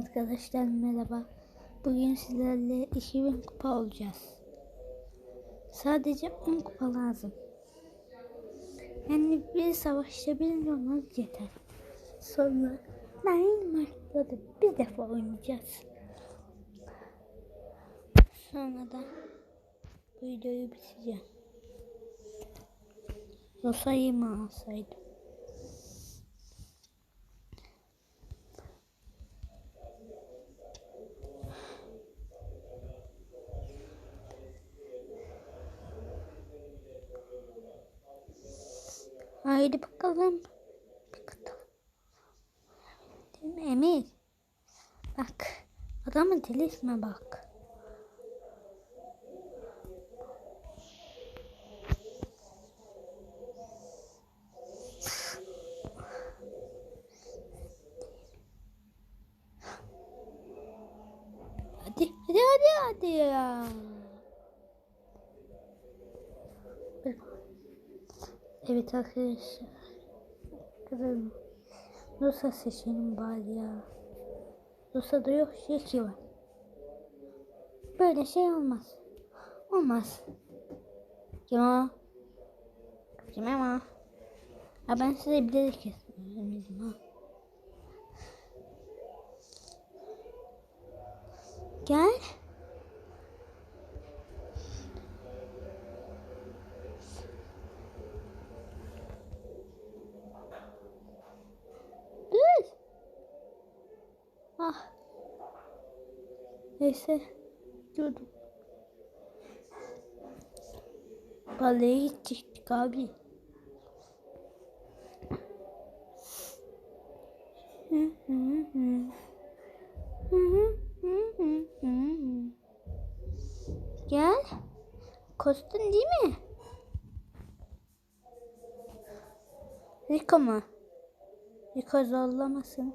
Arkadaşlar merhaba. Bugün sizlerle 2000 kupa olacağız. Sadece 10 kupa lazım. Yani bir savaşta olmamız yeter. Sonra Dynamite'da da bir defa oynayacağız. Sonra da bu videoyu bitireceğim. Rosa'yı mı alsaydım? Haydi bakalım. Bakalım. Emir? Bak. Adamın dilisine bak. Hadi hadi hadi hadi ya. Evet arkadaşlar. Kızım. Nasıl seçelim bari ya. Nasıl da yok şey ki var. Böyle şey olmaz. Olmaz. Kim o? Kim o? Ha ben size bilerek kesmedim ha. Gel. Neyse. Durdum. Baleye gidecektik abi. Hı hı hı hı. Gel. Kostun değil mi? Rico mu? Rico zorlamasın.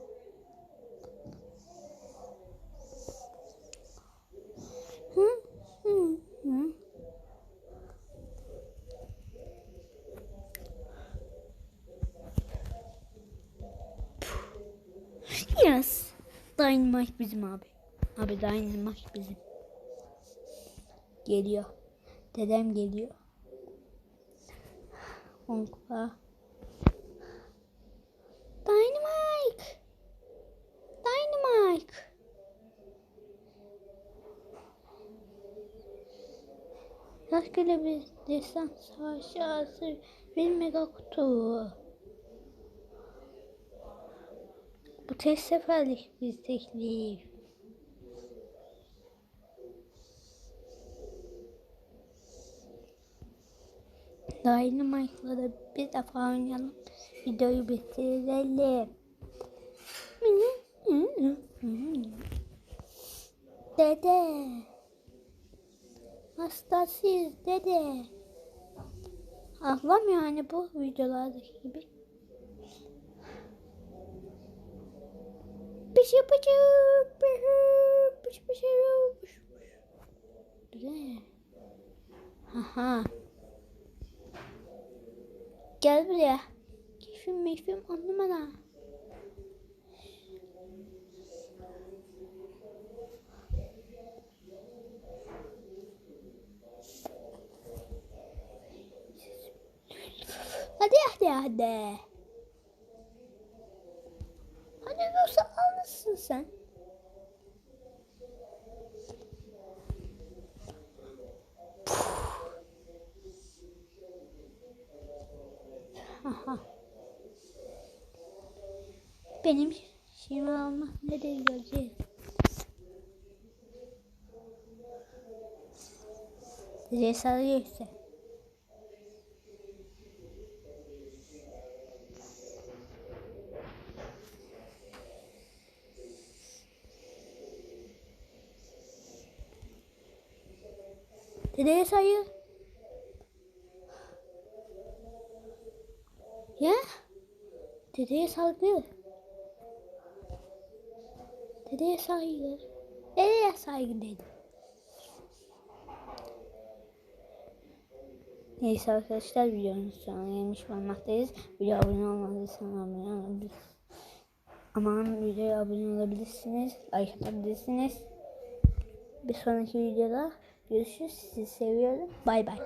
Hı hı hı. Yes. Dynamite bizim abi. Abi Dynamite bizim. Geliyor. Dedem geliyor. Onkla. Dynamite. Dynamite. Rastgele bir destan savaşı hazır bir mega kutu. Bu tek seferlik bir teklif. Dynamite'la da bir defa oynayalım. Videoyu bitirelim. Dede. Hastasıyız dede. Ahlam yani bu videolardaki gibi. Pışı pışı pışı pışı pışı Güzel. Aha. Gel buraya. Keyfim meyfim anlamadan. Hadi hadi hadi. Hadi Aha. Benim şeyimi alma ne de göreceğiz. Size sarıyor işte. Dedeye sayı. Ya? Dedeye saygı. Dedeye saygı. Dedeye saygı dedi. Neyse arkadaşlar videonun sonuna gelmiş bulunmaktayız. Video abone olmadıysanız abone olabilirsiniz. Aman videoya abone olabilirsiniz. Like atabilirsiniz. Bir sonraki videoda görüşürüz. Sizi seviyorum. Bay bay.